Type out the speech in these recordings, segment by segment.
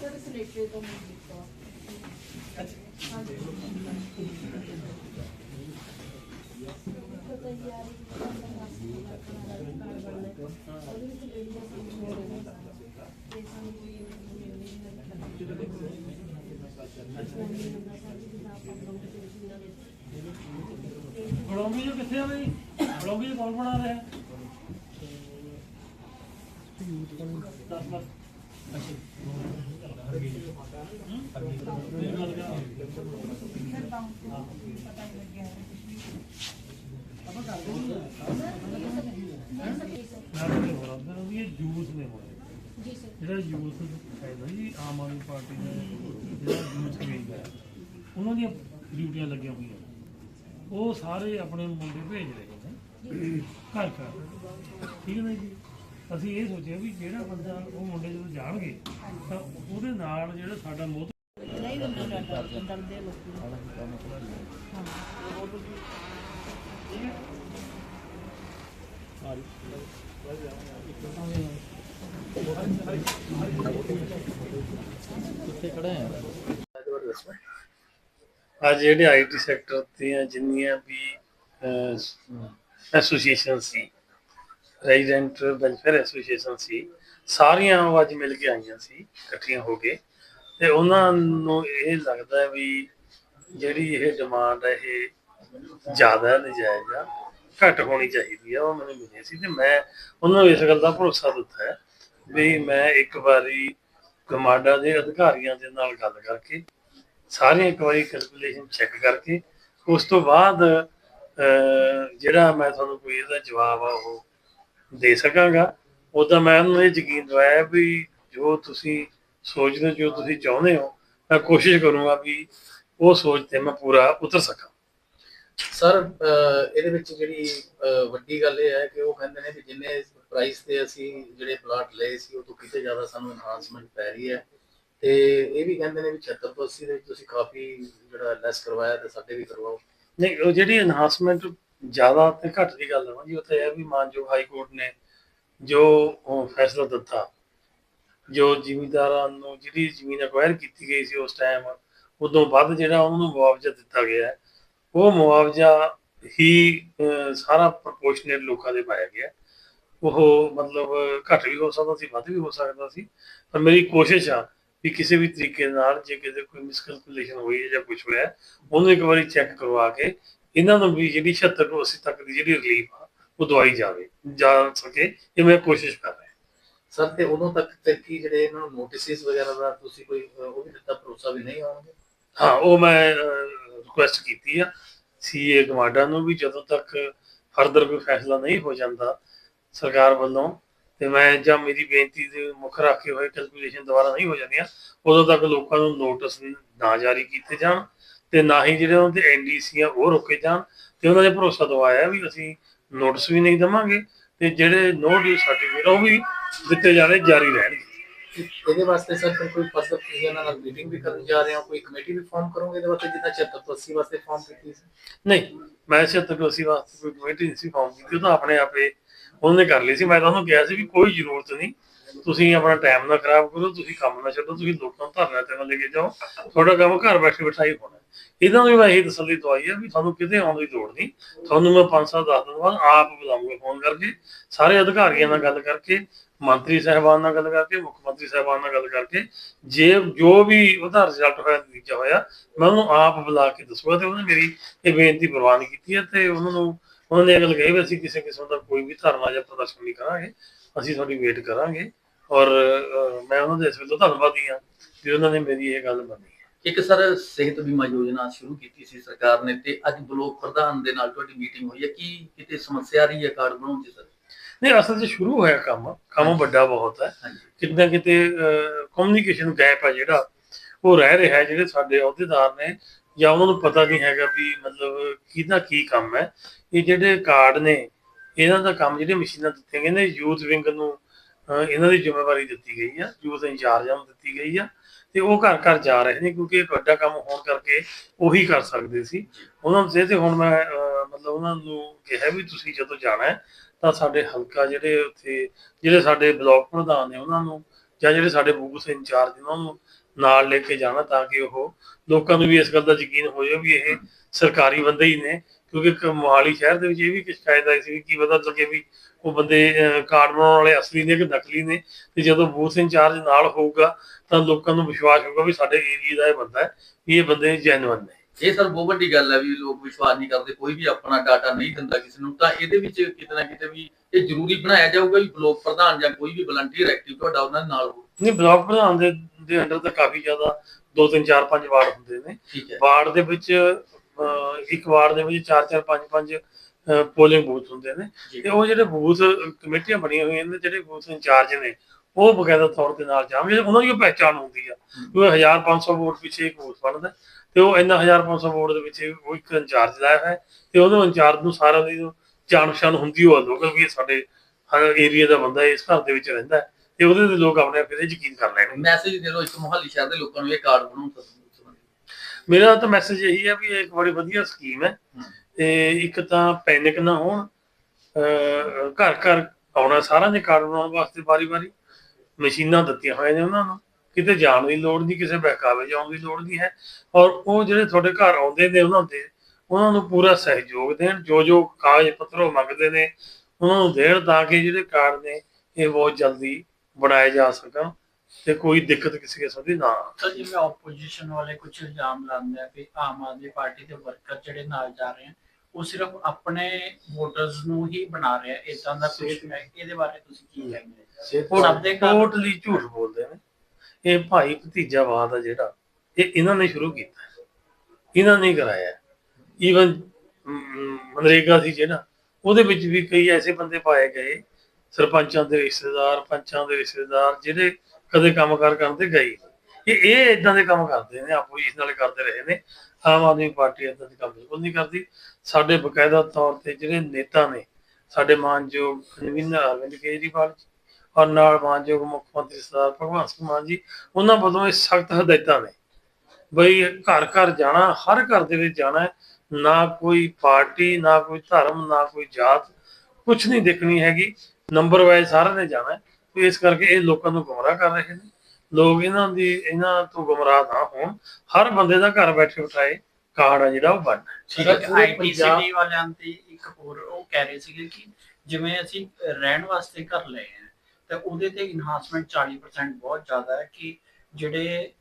Sir ਸਲੇਟੇ ਤੋਂ ਮੈਂ ਕੀਤਾ ਬਲੌਂਗੀ ਜੋ ਕਿੱਥੇ ਆ ਬਈ? ਬਲੌਂਗੀ ਕੌਣ ਬਣਾ ਰਿਹਾ ਦਸ ਲੱਖ ਮੈਂ ਤੁਹਾਨੂੰ ਹੋਰ ਆਂਦਾ ਵੀ ਇਹ ਜੂਸ ਨੇ ਹੋਣੇ ਜੀ ਸਰ ਜਿਹੜਾ ਯੂਥ ਹੈ ਜੀ, ਆਮ ਆਦਮੀ ਪਾਰਟੀ ਦਾ, ਜਿਹੜਾ ਯੂਥ ਵਿੰਗ ਹੈ, ਉਹਨਾਂ ਦੀਆਂ ਡਿਊਟੀਆਂ ਲੱਗੀਆਂ ਹੋਈਆਂ। ਉਹ ਸਾਰੇ ਆਪਣੇ ਮੁੰਡੇ ਭੇਜ ਰਹੇ ਨੇ, ਘਰ ਘਰ। ਠੀਕ ਹੈ ਨਾ ਜੀ? ਅਸੀਂ ਇਹ ਸੋਚਿਆ ਵੀ ਜਿਹੜਾ ਬੰਦਾ ਉਹ ਮੁੰਡੇ ਜਦੋਂ ਜਾਣਗੇ ਤਾਂ ਉਹਦੇ ਨਾਲ ਜਿਹੜਾ ਸਾਡਾ ਮੋਹ ਨਹੀਂ ਡਰਦਾ ਅੱਜ ਜਿਹੜੇ ਆਈਟੀ ਸੈਕਟਰ ਦੀਆਂ ਜਿੰਨੀਆਂ ਵੀ ਐਸੋਸੀਏਸ਼ਨ ਸੀ ਰੈਜ਼ੀਡੈਂਟ ਵੈਲਫੇਅਰ ਐਸੋਸੀਏਸ਼ਨ ਸੀ। ਸਾਰੀਆਂ ਉਹ ਅੱਜ ਮਿਲ ਕੇ ਆਈਆਂ ਸੀ, ਇਕੱਠੀਆਂ ਹੋ ਕੇ। ਤੇ ਉਹਨਾਂ ਨੂੰ ਇਹ ਲੱਗਦਾ ਹੈ ਵੀ ਜਿਹੜੀ ਇਹ ਡਿਮਾਂਡ ਹੈ, ਇਹ ਜ਼ਿਆਦਾ ਨਜਾਇਜ਼ ਆ, ਘੱਟ ਹੋਣੀ ਚਾਹੀਦੀ ਆ, ਉਹ ਮੈਨੂੰ ਮਿਲੀ ਸੀ। ਤੇ ਮੈਂ ਉਹਨਾਂ ਨੂੰ ਇਸ ਗੱਲ ਦਾ ਭਰੋਸਾ ਦਿੱਤਾ ਹੈ ਵੀ ਮੈਂ ਇੱਕ ਵਾਰੀ ਕਮਾਡਾ ਦੇ ਅਧਿਕਾਰੀਆਂ ਦੇ ਨਾਲ ਗੱਲ ਕਰਕੇ, ਸਾਰੀਆਂ ਇੱਕ ਵਾਰੀ ਕੈਲਕੂਲੇਸ਼ਨ ਚੈੱਕ ਕਰਕੇ, ਉਸ ਤੋਂ ਬਾਅਦ ਜਿਹੜਾ ਮੈਂ ਤੁਹਾਨੂੰ ਕੋਈ ਇਹਦਾ ਜਵਾਬ ਆ, ਉਹ ਦੇ ਸਕਾਂਗਾ। ਉਦਾਂ ਮੈਂ ਉਹਨੂੰ ਇਹ ਯਕੀਨ ਦਵਾਇਆ ਵੀ ਜੋ ਤੁਸੀਂ ਸੋਚਦੇ ਜੋ ਤੁਸੀਂ ਚਾਹੁੰਦੇ ਹੋ ਮੈਂ ਕੋਸ਼ਿਸ਼ ਕਰੂੰਗਾ ਵੀ ਉਹ ਸੋਚ ਤੇ ਮੈਂ ਪੂਰਾ ਉਤਰ ਸਕਾਂ। ਸਰ ਇਹਦੇ ਵਿੱਚ ਜਿਹੜੀ ਵੱਡੀ ਗੱਲ ਇਹ ਹੈ ਕਿ ਉਹ ਕਹਿੰਦੇ ਨੇ ਵੀ ਜਿੰਨੇ ਪ੍ਰਾਈਸ ਤੇ ਅਸੀਂ ਜਿਹੜੇ ਪਲਾਟ ਲਏ ਸੀ ਉਹ ਤੋਂ ਕਿਤੇ ਜ਼ਿਆਦਾ ਸਾਨੂੰ ਐਨਹਾਂਸਮੈਂਟ ਪੈ ਰਹੀ ਹੈ। ਤੇ ਇਹ ਵੀ ਕਹਿੰਦੇ ਨੇ ਵੀ 76 ਤੋਂ 80 ਦੇ ਵਿੱਚ ਤੁਸੀਂ ਕਾਫੀ ਜਿਹੜਾ ਲੈਸ ਕਰਵਾਇਆ ਤੇ ਸਾਡੇ ਵੀ ਕਰਵਾਓ। ਨਹੀਂ ਉਹ ਜਿਹੜੀ ਐਨਹਾਂਸਮੈਂਟ ਜ਼ਿਆਦਾ ਤੇ ਘੱਟ ਦੀ ਗੱਲ ਹੈ ਜੀ ਉਹ ਇਹ ਵੀ ਮਾਨਯੋਗ ਹਾਈ ਕੋਰਟ ਨੇ ਜੋ ਫੈਸਲਾ ਦਿੱਤਾ ਜੋ ਜ਼ਿਮੀਂਦਾਰਾਂ ਨੂੰ ਜਿਹੜੀ ਜ਼ਮੀਨ ਅਕਵਾਇਰ ਕੀਤੀ ਗਈ ਸੀ ਉਸ ਟਾਈਮ ਉਦੋਂ ਵੱਧ ਜਿਹੜਾ ਉਹਨਾਂ ਮੁਆਵਜ਼ਾ ਦਿੱਤਾ ਗਿਆ ਹੈ, ਉਹ ਮੁਆਵਜ਼ਾ ਹੀ ਸਾਰਾ ਪ੍ਰਪੋਰਸ਼ਨੇਟ ਲੋਕਾਂ ਦੇ ਪਾਇਆ ਗਿਆ ਉਹ ਮਤਲਬ ਘੱਟ ਵੀ ਹੋ ਸਕਦਾ ਸੀ ਵੱਧ ਵੀ ਹੋ ਸਕਦਾ ਸੀ। ਪਰ ਮੇਰੀ ਕੋਸ਼ਿਸ਼ ਆ ਵੀ ਕਿਸੇ ਵੀ ਤਰੀਕੇ ਨਾਲ ਜੇ ਕਿਤੇ ਕੋਈ ਮਿਸਕੈਲਕੂਲੇਸ਼ਨ ਹੋਈ ਹੈ ਜਾਂ ਕੁਝ ਹੋਇਆ ਉਹਨੂੰ ਇੱਕ ਵਾਰੀ ਚੈੱਕ ਕਰਵਾ ਕੇ ਇਹਨਾਂ ਨੂੰ ਵੀ ਜਿਹੜੀ 76 ਤੋਂ 80 ਤੱਕ ਦੀ ਜਿਹੜੀ ਰਿਲੀਫ ਆ ਉਹ ਦਵਾਈ ਜਾਵੇ ਜਾ ਸਕੇ ਇਹ ਮੈਂ ਕੋਸ਼ਿਸ਼ ਕਰ ਰਿਹਾ। ਸਰ ਤੇ ਉਦੋਂ ਤੱਕ ਤੇ ਕੀ ਜਿਹੜੇ ਇਹਨਾਂ ਨੂੰ ਨੋਟਿਸਿਸ ਵਗੈਰਾ ਦਾ ਤੁਸੀਂ ਕੋਈ ਉਹ ਵੀ ਦਿੱਤਾ ਭਰੋਸਾ ਵੀ ਨਹੀਂ ਆਉਣਗੇ ਹਾਂ ਉਹ ਮੈਂ ਰਿਕੁਐਸਟ ਕੀਤੀ ਆ। ਸੀਏ ਗਵਾਡਾ ਨੂੰ ਵੀ ਜਦੋਂ ਤੱਕ ਫਰਦਰ ਕੋਈ ਫੈਸਲਾ ਨਹੀਂ ਹੋ ਜਾਂਦਾ ਸਰਕਾਰ ਵੱਲੋਂ ਤੇ ਮੈਂ ਜਾਂ ਮੇਰੀ ਬੇਨਤੀ ਦੇ ਮੁੱਖ ਰੱਖੇ ਹੋਏ ਕੈਲਕੂਲੇਸ਼ਨ ਦੁਬਾਰਾ ਨਹੀਂ ਹੋ ਜਾਂਦੀਆਂ ਉਦੋਂ ਤੱਕ ਲੋਕਾਂ ਨੂੰ ਨੋਟਿਸ ਨਾ ਜਾਰੀ ਕੀਤੇ ਜਾਣ। ਤੇ ਨਾ ਹੀ ਜਿਹੜੇ ਉਹਨਾਂ ਦੇ ਐਨਡੀਸੀ ਆ ਉਹ ਰੋਕੇ ਜਾਣ ਤੇ ਉਹਨਾਂ ਨੇ ਭਰੋਸਾ ਦਵਾਇਆ ਵੀ ਅਸੀਂ ਨੋਟਿਸ ਵੀ ਨਹੀਂ ਦਵਾਂਗੇ ਤੇ ਜਿਹੜੇ ਨੋ ਡਿਊ ਸਰਟੀਫਿਕੇਟ ਉਹ ਵੀ ਦਿੱਤੇ ਜਾਣੇ ਜਾਰੀ ਰਹਿਣਗੇ। ਇਹਦੇ ਵਾਸਤੇ ਸਰ ਫਿਰ ਕੋਈ ਫਸਲ ਤੁਸੀਂ ਇਹਨਾਂ ਨਾਲ ਮੀਟਿੰਗ ਵੀ ਕਰਨ ਜਾ ਰਹੇ ਹੋ ਕੋਈ ਕਮੇਟੀ ਵੀ ਫਾਰਮ ਕਰੋਗੇ ਇਹਦੇ ਵਾਸਤੇ ਜਿੱਦਾਂ 76 ਤੋਂ 80 ਵਾਸਤੇ ਫਾਰਮ ਕੀਤੀ ਸੀ? ਨਹੀਂ ਮੈਂ ਛੇਤਰ ਤੋਂ ਅਸੀਂ ਵਾਸਤੇ ਕੋਈ ਕਮੇਟੀ ਨਹੀਂ ਸੀ ਫਾਰਮ ਕੀਤੀ ਉਹ ਤਾਂ ਆਪਣੇ ਆਪੇ ਉਹਨੇ ਕਰ ਲਈ ਸੀ। ਮੈਂ ਤਾਂ ਉਹਨੂੰ ਕਿਹਾ ਸੀ ਵੀ ਕੋਈ ਜ਼ਰੂਰਤ ਨਹੀਂ ਤੁਸੀਂ ਆਪਣਾ ਟਾਈਮ ਨਾ ਖਰਾਬ ਕਰੋ ਤੁਸੀਂ ਕੰਮ ਨਾ ਛੱਡੋ ਤੁਸੀਂ ਲੋਕਾਂ ਨੂੰ ਧਰਨਾ ਤੇ ਨਾ ਲੈ ਕੇ ਜਾਓ। ਤੁਹਾਡਾ ਕੰਮ ਘਰ ਬੈਠੇ ਬਿਠਾਈ ਹੋਣਾ। ਇਹਨਾਂ ਨੂੰ ਵੀ ਮੈਂ ਇਹ ਤਸੱਲੀ ਦਵਾਈ ਹੈ ਵੀ ਤੁਹਾਨੂੰ ਕਿਤੇ ਆਉਣ ਦੀ ਲੋੜ ਨਹੀਂ। ਤੁਹਾਨੂੰ ਮੈਂ 5-7 10 ਦਿਨ ਬਾਅਦ ਆਪ ਬੁਲਾਉਂਗਾ ਫੋਨ ਕਰਕੇ। ਸਾਰੇ ਅਧਿਕਾਰੀਆਂ ਨਾਲ ਗੱਲ ਕਰਕੇ, ਮੰਤਰੀ ਸਾਹਿਬਾਨ ਨਾਲ ਗੱਲ ਕਰਕੇ, ਮੁੱਖ ਮੰਤਰੀ ਸਾਹਿਬਾਨ ਨਾਲ ਗੱਲ ਕਰਕੇ, ਜੇ ਜੋ ਵੀ ਉਹਦਾ ਰਿਜ਼ਲਟ ਹੋਇਆ, ਨਤੀਜਾ ਹੋਇਆ, ਮੈਂ ਉਹਨੂੰ ਆਪ ਬੁਲਾ ਕੇ ਦੱਸੂਗਾ ਤੇ ਉਹਨੇ ਮੇਰੀ ਇਹ ਬੇਨਤੀ ਪ੍ਰਵਾਨ ਕੀਤੀ ਹੈ ਤੇ ਉਹਨਾਂ ਨੂੰ ਉਹਨਾਂ ਨੇ ਇਹ ਗੱਲ ਕਹੀ ਵੀ ਅਸੀਂ ਕਿਸੇ ਕਿਸਮ ਦਾ ਕੋਈ ਵੀ ਧਰਨਾ ਜਾਂ ਪ੍ਰਦਰਸ਼ਨ ਨਹੀਂ ਕਰਾਂਗੇ। ਅਸੀਂ ਤੁਹਾਡੀ ਵੇਟ ਕਰਾਂਗੇ ਔਰ ਮੈਂ ਉਹਨਾਂ ਦੇ ਇਸ ਵੇਲੇ ਧੰਨਵਾਦੀ ਹਾਂ ਕਿ ਉਹਨਾਂ ਨੇ ਮੇਰੀ ਇਹ ਗੱਲ ਮੰਨੀ। ਇੱਕ ਸਰ ਸਿਹਤ ਬੀਮਾ ਯੋਜਨਾ ਸ਼ੁਰੂ ਕੀਤੀ ਸੀ ਸਰਕਾਰ ਨੇ ਤੇ ਅੱਜ ਬਲੋਕ ਪ੍ਰਧਾਨ ਦੇ ਨਾਲ ਤੁਹਾਡੀ ਮੀਟਿੰਗ ਹੋਈ ਹੈ। ਕੀ ਕਿਤੇ ਸਮੱਸਿਆ ਆ ਰਹੀ ਹੈ ਕਾਰਡ ਬਣਾਉਣ ਦੀ ਸਰ? ਨਹੀਂ ਅਸਲ 'ਚ ਸ਼ੁਰੂ ਹੋਇਆ ਕੰਮ। ਕੰਮ ਵੱਡਾ ਬਹੁਤ ਹੈ। ਹਾਂਜੀ। ਕਿਤੇ ਕਮਿਊਨੀਕੇਸ਼ਨ ਗੈਪ ਹੈ ਜਿਹੜਾ ਉਹ ਰਹਿ ਰਿਹਾ ਹੈ। ਜਿਹੜੇ ਸਾਡੇ ਅਹੁਦੇਦਾਰ ਨੇ ਜਾਂ ਉਹਨਾਂ ਨੂੰ ਪਤਾ ਨਹੀਂ ਹੈਗਾ ਵੀ ਮਤਲਬ ਕਿਹਦਾ ਕੀ ਕੰਮ ਹੈ। ਇਹ ਜਿਹੜੇ ਕਾਰਡ ਨੇ ਇਹਨਾਂ ਦਾ ਕੰਮ ਜਿਹੜੇ ਮਸ਼ੀਨਾਂ ਦਿੱਤੀਆਂ ਗਈਆਂ ਨੇ ਯੂਥ ਵਿੰਗ ਨੂੰ ਇਹਨਾਂ ਦੀ ਜ਼ਿੰਮੇਵਾਰੀ ਦਿੱਤੀ ਗਈ ਆ। ਯੂਥ ਇੰਚਾਰਜਾਂ ਨੂੰ ਦਿੱਤੀ ਗਈ ਆ। ਤੇ ਉਹ ਘਰ ਘਰ ਜਾ ਰਹੇ ਨੇ ਕਿਉਂਕਿ ਇਹ ਵੱਡਾ ਕੰਮ ਹੋਣ ਕਰਕੇ ਉਹੀ ਕਰ ਸਕਦੇ ਸੀ। ਉਹਨਾਂ ਨੂੰ ਤੇ ਹੁਣ ਮੈਂ ਮਤਲਬ ਉਹਨਾਂ ਨੂੰ ਕਿਹਾ ਵੀ ਤੁਸੀਂ ਜਦੋਂ ਜਾਣਾ ਹੈ ਤਾਂ ਸਾਡੇ ਹਲਕਾ ਜਿਹੜੇ ਉੱਥੇ, ਜਿਹੜੇ ਸਾਡੇ ਬਲਾਕ ਪ੍ਰਧਾਨ ਨੇ ਉਹਨਾਂ ਨੂੰ ਜਾਂ ਜਿਹੜੇ ਸਾਡੇ ਬੂਥ ਇੰਚਾਰਜ ਨੇ ਉਹਨਾਂ ਨੂੰ ਨਾਲ ਲੈ ਕੇ ਜਾਣਾ ਤਾਂ ਕਿ ਉਹ ਲੋਕਾਂ ਨੂੰ ਵੀ ਇਸ ਗੱਲ ਦਾ ਯਕੀਨ ਹੋ ਜਾਵੇ ਵੀ ਇਹ ਸਰਕਾਰੀ ਬੰਦੇ ਹੀ ਨੇ ਕਿਉਂਕਿ ਇੱਕ ਮੋਹਾਲੀ ਸ਼ਹਿਰ ਦੇ ਵਿੱਚ ਇਹ ਵੀ ਸ਼ਿਕਾਇਤ ਆਈ ਸੀ ਕੀ ਪਤਾ ਲੱਗੇ ਵੀ ਉਹ ਬੰਦੇ ਕਾਰਡ ਬਣਾਉਣ ਵਾਲੇ ਅਸਲੀ ਨੇ ਕਿ ਨਕਲੀ ਨੇ ਤੇ ਜਦੋਂ ਬੂਥ ਇੰਚਾਰਜ ਨਾਲ ਹੋਊਗਾ ਤਾਂ ਲੋਕਾਂ ਨੂੰ ਵਿਸ਼ਵਾਸ ਹੋਊਗਾ ਵੀ ਸਾਡੇ ਏਰੀਆ ਦਾ ਇਹ ਬੰਦਾ ਹੈ ਵੀ ਇਹ ਬੰਦੇ ਜੈਨੂਅਨ ਨੇ। ਇਹ ਸਰ ਬਹੁਤ ਵੱਡੀ ਗੱਲ ਹੈ ਵੀ ਲੋਕ ਵਿਸ਼ਵਾਸ ਨਹੀਂ ਕਰਦੇ ਕੋਈ ਵੀ ਆਪਣਾ ਡਾਟਾ ਨਹੀਂ ਦਿੰਦਾ ਕਿਸੇ ਨੂੰ ਤਾਂ ਇਹਦੇ ਵਿੱਚ ਕਿਤੇ ਨਾ ਕਿਤੇ ਵੀ ਇਹ ਜ਼ਰੂਰੀ ਬਣਾਇਆ ਜਾਊਗਾ ਵੀ ਬਲਾਕ ਪ੍ਰਧਾਨ ਜਾਂ ਕੋਈ ਵੀ ਵਲੰਟੀਅਰ ਐਕਟਿਵ ਤੁਹਾਡਾ ਉਹਨਾਂ ਨਾਲ ਹੋ ਨਹੀਂ ਬਲਾਕ ਪ੍ਰਧਾਨ ਦੇ ਦੇ ਅੰਡਰ ਤਾਂ ਕਾਫੀ ਜ਼ਿਆਦਾ ਦੋ ਤਿੰਨ ਚਾਰ ਪੰਜ ਵਾਰਡ ਹੁੰਦੇ ਨੇ। ਵਾਰਡ ਦੇ ਵਿੱਚ ਇੱਕ ਵਾਰਡ ਦੇ ਵਿੱਚ ਚਾਰ ਚਾਰ ਪੰਜ ਪੰਜ ਪੋਲਿੰਗ ਬੂਥ ਹੁੰਦੇ ਨੇ। ਤੇ ਉਹ ਜਿਹੜੇ ਬੂਥ ਕਮੇਟੀਆਂ ਬਣੀਆਂ ਹੋਈਆਂ ਨੇ ਜਿਹੜੇ ਬੂਥ ਇੰਚਾਰਜ ਨੇ ਉਹ ਬਕਾਇਦਾ ਤੌਰ ਤੇ ਨਾਲ ਜਾਣਗੇ। ਉਹਨਾਂ ਦੀ ਪਹਿਚਾਣ ਹੁੰਦੀ ਆ। ਉਹ 1500 ਵੋਟ ਪਿੱਛੇ ਇੱਕ ਬੂਥ ਬਣਦਾ ਤੇ ਉਹ ਇੰਨਾ 1500 ਵੋਟ ਦੇ ਵਿੱਚ ਉਹ ਇੱਕ ਇੰਚਾਰਜ ਲਾਇਆ ਹੈ। ਤੇ ਉਹਨੂੰ ਇੰਚਾਰਜ ਨੂੰ ਸਾਰਾ ਦੀ ਜਾਣ ਪਛਾਣ ਹੁੰਦੀ ਉਹ ਲੋਕਲ ਵੀ ਸਾਡੇ ਏਰੀਆ ਦਾ ਬੰਦਾ ਇਸ ਘਰ ਦੇ ਵਿੱਚ ਰਹਿੰਦਾ ਤੇ ਉਹਦੇ ਤੇ ਲੋਕ ਆਪਣੇ ਆਪ ਤੇ ਯਕੀਨ ਕਰ ਲੈਣਗੇ। ਮੈਸੇਜ ਦੇ ਦਿਓ ਇੱਕ ਮੁਹੱਲੀ ਸ਼ਹਿਰ ਦੇ ਲੋਕਾਂ ਨੂੰ ਇਹ ਕਾਰਡ ਬਣਾਉਣ ਮੇਰਾ ਤਾਂ ਮੈਸੇਜ ਇਹੀ ਹੈ ਵੀ ਇਹ ਇੱਕ ਬੜੀ ਵਧੀਆ ਸਕੀਮ ਹੈ। ਤੇ ਇੱਕ ਤਾਂ ਪੈਨਿਕ ਨਾ ਹੋਣ ਘਰ ਘਰ ਆਉਣਾ ਸਾਰਿਆਂ ਦੇ ਕਾਰਡ ਬਣਾਉਣ ਵਾਸਤੇ ਵਾਰੀ-ਵਾਰੀ ਮਸ਼ੀਨਾਂ ਦਿੱਤੀਆਂ ਹੋਈਆਂ ਨੇ ਉਹਨਾਂ ਨੂੰ। ਕਿਤੇ ਜਾਣ ਦੀ ਲੋੜ ਨਹੀਂ ਕਿਸੇ ਬਹਿਕਾਵੇ ਜਾਣ ਦੀ ਲੋੜ ਨਹੀਂ ਹੈ। ਔਰ ਉਹ ਜਿਹੜੇ ਤੁਹਾਡੇ ਘਰ ਆਉਂਦੇ ਨੇ ਉਹਨਾਂ ਦੇ ਉਹਨਾਂ ਨੂੰ ਪੂਰਾ ਸਹਿਯੋਗ ਦੇਣ। ਜੋ ਜੋ ਕਾਗਜ਼ ਪੱਤਰ ਉਹ ਮੰਗਦੇ ਨੇ ਉਹਨਾਂ ਨੂੰ ਦੇਣ ਤਾਂ ਕਿ ਜਿਹੜੇ ਕਾਰਡ ਨੇ ਇਹ ਬਹੁਤ ਜਲਦੀ ਬਣਾਏ ਜਾ ਸਕਣ। ਤੇ ਕੋਈ ਦਿੱਕਤ ਕਿਸੇ ਕਿਸਮ ਦੀ ਨਾ ਆਵੇ। ਸਰ ਜਿਵੇਂ ਆਪੋਜੀਸ਼ਨ ਵਾਲੇ ਕੁਝ ਇਲਜ਼ਾਮ ਲਾਉਂਦੇ ਆ ਕਿ ਆਮ ਆਦਮੀ ਪਾਰਟੀ ਦੇ ਵਰਕਰ ਜਿਹੜੇ ਨਾਲ ਜਾ ਰਹੇ ਆ ਉਹ ਸਿਰਫ ਆਪਣੇ ਵੋਟਰਸ ਨੂੰ ਹੀ ਬਣਾ ਰਹੇ ਆ ਇਦਾਂ ਦਾ ਕੁਝ ਹੈ? ਇਹਦੇ ਬਾਰੇ ਤੁਸੀਂ ਕੀ ਕਹਿੰਦੇ ਹੋ? ਸਭ ਦੇ ਘਰ ਟੋਟਲੀ ਝੂਠ ਬੋਲਦੇ ਨੇ। ਇਹ ਭਾਈ ਭਤੀਜਾਵਾਦ ਆ ਜਿਹੜਾ ਇਹ ਇਹਨਾਂ ਨੇ ਸ਼ੁਰੂ ਕੀਤਾ। ਹੈ। ਇਹਨਾਂ ਨੇ ਕਰਾਇਆ। ਈਵਨ ਮਨਰੇਗਾ ਸੀ ਜਿਹੜਾ ਉਹਦੇ ਵਿੱਚ ਵੀ ਕਈ ਐਸੇ ਬੰਦੇ ਪਾਏ ਗਏ। ਸਰਪੰਚਾਂ ਦੇ ਰਿਸ਼ਤੇਦਾਰ ਪੰਚਾਂ ਦੇ ਰਿਸ਼ਤੇਦਾਰ ਜਿਹੜੇ ਕਦੇ ਕੰਮਕਾਰ ਕਰਨ ਤੇ ਗਏ ਇਹ ਇਹ ਇਦਾਂ ਦੇ ਕੰਮ ਕਰਦੇ ਨੇ, ਆਪੋ ਇਸ ਕਰਦੇ ਰਹੇ ਨੇ। ਆਮ ਆਦਮੀ ਪਾਰਟੀ ਇਦਾਂ ਦੇ ਕੰਮ ਬਿਲਕੁਲ ਨਹੀਂ ਕਰਦੀ। ਸਾਡੇ ਬਕਾਇਦਾ ਤੌਰ ਤੇ ਜਿਹੜੇ ਨੇਤਾ ਨੇ, ਸਾਡੇ ਮਾਨਯੋਗ ਕਨਵੀਨਰ ਅਰਵਿੰਦ ਕੇਜਰੀਵਾਲ ਔਰ ਨਾਲ ਮਾਨਯੋਗ ਮੁੱਖ ਮੰਤਰੀ ਸਰਦਾਰ ਭਗਵੰਤ ਸਿੰਘ ਮਾਨ ਜੀ, ਉਹਨਾਂ ਵੱਲੋਂ ਇਹ ਸਖਤ ਹਦਾਇਤਾਂ ਨੇ। ਬਈ ਘਰ ਘਰ ਜਾਣਾ, ਹਰ ਘਰ ਦੇ ਵਿੱਚ ਜਾਣਾ, ਨਾ ਕੋਈ ਪਾਰਟੀ, ਨਾ ਕੋਈ ਧਰਮ, ਨਾ ਕੋਈ ਜਾਤ ਕੁਝ ਨਹੀਂ ਦੇਖਣੀ ਹੈਗੀ। ਨੰਬਰ ਵਾਈਜ਼ ਸਾਰਿਆਂ ਨੇ ਜਾਣਾ। ਤੇ ਇਸ ਕਰਕੇ ਇਹ ਲੋਕਾਂ ਨੂੰ ਗੁੰਮਰਾਹ ਕਰ ਰਹੇ ਨੇ। ਲੋਕ ਇਹਨਾਂ ਦੀ ਇਹਨਾਂ ਤੋਂ ਗੁੰਮਰਾਹ ਨਾ ਹੋਣ। ਹਰ ਬੰਦੇ ਦਾ ਘਰ ਬੈਠੇ ਬਿਠਾਏ ਕਾਰਡ ਆ ਜਿਹੜਾ ਉਹ ਬਣਨਾ ਠੀਕ ਹੈ, ਪੂਰੇ ਆਈਟੀਸੀਟੀ ਵਾਲਿਆਂ ਤੇ ਇੱਕ ਹੋਰ ਉਹ ਕਹਿ ਰਹੇ ਸੀਗੇ ਕਿ ਜਿਵੇਂ ਅਸੀਂ ਰਹਿਣ ਵਾਸਤੇ ਘਰ ਲਏ ਆ ਤਾਂ ਉਹਦੇ ਤੇ ਇਨਹਾਂਸਮੈਂਟ 40% ਬਹੁਤ ਜ਼ਿਆਦਾ ਹੈ ਕਿ ਜਿਹੜੇ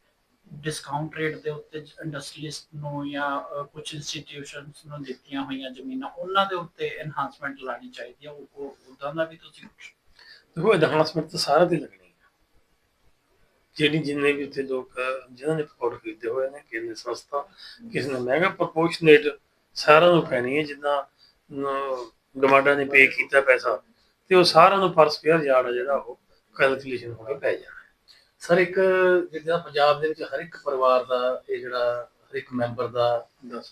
ਡਿਸਕਾਊਂਟ ਰੇਟ ਦੇ ਉੱਤੇ ਇੰਡਸਟਰੀਲਿਸਟ ਨੂੰ ਜਾਂ ਕੁਝ ਇੰਸਟੀਟਿਊਸ਼ਨਸ ਨੂੰ ਦਿੱਤੀਆਂ ਹੋਈਆਂ ਜ਼ਮੀਨਾਂ ਉਹਨਾਂ ਦੇ ਉੱਤੇ ਇਨਹਾਂਸਮੈਂਟ ਲਾਣੀ ਚਾਹੀਦੀ ਹੈ। ਉਹ ਉਦਾਂ ਦਾ ਵੀ ਤੁਸੀਂ ਦੇਖੋ ਐਡਵਾਂਸਮੈਂਟ ਤਾਂ ਸਾਰਿਆਂ ਦੀ ਲੱਗਣੀ ਹੈ ਜਿਹੜੀ ਜਿੰਨੇ ਵੀ ਉੱਥੇ ਲੋਕ ਜਿਨ੍ਹਾਂ ਨੇ ਪਕੌੜੇ ਖਰੀਦੇ ਹੋਏ ਨੇ ਕਿਸੇ ਨੇ ਸਸਤਾ ਕਿਸੇ ਨੇ ਮਹਿੰਗਾ ਪ੍ਰਪੋਰਸ਼ਨੇਟ ਸਾਰਿਆਂ ਨੂੰ ਪੈਣੀ ਹੈ ਜਿੱਦਾਂ ਡਿਮਾਂਡਾਂ ਨੇ ਪੇ ਕੀਤਾ ਪੈਸਾ ਤੇ ਉਹ ਸਾਰਿਆਂ ਨੂੰ ਪਰ ਸਕੁਅਰ ਯਾਰਡ ਜਿਹੜਾ ਉਹ ਕੈਲਕੂਲੇਸ਼ਨ ਹੋ ਕੇ ਪੈ ਜਾਣਾ। ਸਰ ਇੱਕ ਜਿੱਦਾਂ ਪੰਜਾਬ ਦੇ ਵਿੱਚ ਹਰ ਇੱਕ ਪਰਿਵਾਰ ਦਾ ਇਹ ਜਿਹੜਾ ਹਰ ਇੱਕ ਮੈਂਬਰ ਦਾ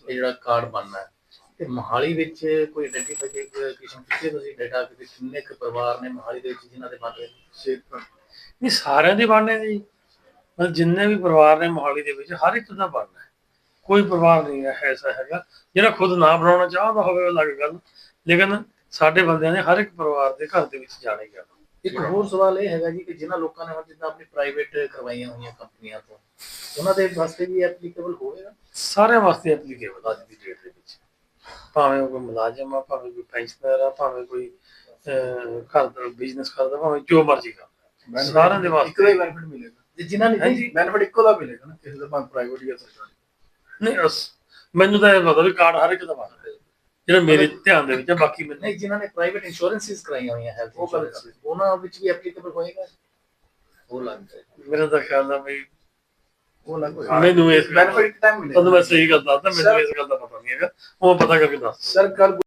ਇਹ ਜਿਹੜਾ ਕਾਰਡ ਬਣਨਾ ਹੈ ਤੇ ਮੋਹਾਲੀ ਵਿੱਚ ਕੋਈ ਆਇਡੈਂਟੀਫਿਕੇਸ਼ਨ ਕਿਤੇ ਤੁਸੀਂ ਡਾਟਾ ਕਿ ਕਿੰਨੇ ਕੁ ਪਰਿਵਾਰ ਨੇ ਮੋਹਾਲੀ ਦੇ ਵਿੱਚ ਜਿਨ੍ਹਾਂ ਦੇ ਰਹੇ ਨੇ ਨਹੀਂ ਸਾਰਿਆਂ ਦੇ ਬਣਨੇ ਜੀ। ਮਤਲਬ ਜਿੰਨੇ ਵੀ ਪਰਿਵਾਰ ਨੇ ਮੋਹਾਲੀ ਦੇ ਵਿੱਚ ਹਰ ਇੱਕ ਦਾ ਬਣਨਾ ਕੋਈ ਪਰਿਵਾਰ ਨਹੀਂ ਹੈ ਐਸਾ ਹੈਗਾ। ਜਿਹੜਾ ਖੁਦ ਨਾ ਬਣਾਉਣਾ ਚਾਹੁੰਦਾ ਹੋਵੇ ਉਹ ਅਲੱਗ ਗੱਲ ਲੇਕਿਨ ਸਾਡੇ ਬੰਦਿਆਂ ਨੇ ਹਰ ਇੱਕ ਪਰਿਵਾਰ ਦੇ ਘਰ ਦੇ ਵਿੱਚ ਜਾਣਾ ਹੀ ਜਾਣਾ। ਇੱਕ ਹੋਰ ਸਵਾਲ ਇਹ ਹੈਗਾ ਜੀ ਕਿ ਜਿਨ੍ਹਾਂ ਲੋਕਾਂ ਨੇ ਹੁਣ ਜਿੱਦਾਂ ਆਪਣੀ ਪ੍ਰਾਈਵੇਟ ਕਰਵਾਈਆਂ ਹੋਈਆਂ ਕੰਪਨੀਆਂ ਤੋਂ ਉਹਨਾਂ ਦੇ ਵਾਸਤੇ ਵੀ ਐਪਲੀਕੇਬਲ ਹੋਵੇਗਾ? ਸਾਰਿਆਂ ਵਾਸਤੇ ਐਪਲੀਕੇਬਲ ਅੱਜ ਦੀ ਡੇਟ ਦੇ ਭਾਵੇਂ ਉਹ ਕੋਈ ਮੁਲਾਜ਼ਮ ਆ ਭਾਵੇਂ ਕੋਈ ਪੈਨਸ਼ਨਰ ਆ ਭਾਵੇਂ ਕੋਈ ਅਹ, ਘਰ ਦਾ ਬਿਜ਼ਨਸ ਕਰਦਾ ਭਾਵੇਂ ਜੋ ਮਰਜ਼ੀ ਕਰਦਾ। ਸਾਰਿਆਂ ਦੇ ਵਾਸਤੇ। ਬੈਨੀਫਿਟ ਮਿਲੇਗਾ। ਤੇ ਜਿਨ੍ਹਾਂ ਨੇ ਹਾਂਜੀ। ਬੈਨੀਫਿਟ ਇੱਕੋ ਦਾ ਮਿਲੇਗਾ ਨਾ ਕਿਸੇ ਦਾ ਭਾਵੇਂ ਪ੍ਰਾਈਵੇਟ ਜਾਂ ਸਰਕਾਰੀ। ਨਹੀਂ ਅਸ- ਮੈਨੂੰ ਤਾਂ ਇਹ ਪਤਾ ਵੀ ਕਾਰਡ ਹਰ ਇੱਕ ਦਾ ਬਣਦਾ ਜਿਹੜਾ ਮੇਰੇ ਧਿਆਨ ਦੇ ਵਿੱਚ ਆ ਬਾਕੀ ਮੈਨੂੰ ਨਹੀਂ ਜਿਨ੍ਹਾਂ ਨੇ ਪ੍ਰਾਈਵੇਟ ਇੰਸ਼ੋਰੈਂਸਿਸ ਕਰਾਈਆਂ ਹੋਈਆਂ ਹੈਲਥ ਉਹ ਕਰ ਇੰਸ਼ੋਰੈਂਸ ਉਹਨਾਂ ਵਿੱਚ ਵੀ ਐਪਲੀਕੇਬਲ ਹੋਏਗਾ। ਉਹ ਲੱਗਦਾ ਹੈ। ਮੇਰਾ ਤਾਂ ਖਿਆਲ ਆ ਵੀ ਉਹ ਅਲੱਗ ਮੈਨੂੰ ਇਸ ਬੈਨੀਫਿਟ ਟਾਈਮ ਮਿਲੇਗਾ ਤੁਹਾਨੂੰ ਮੈਂ ਸਹੀ ਗੱਲ ਦੱਸਦਾ ਮੈਨੂੰ ਇਸ ਗੱਲ ਦਾ ਪਤਾ ਨਹੀਂ ਹੈਗਾ। ਉਹ ਪਤਾ ਕਰਕੇ ਦੱਸ। ਸਰ ਕੱਲ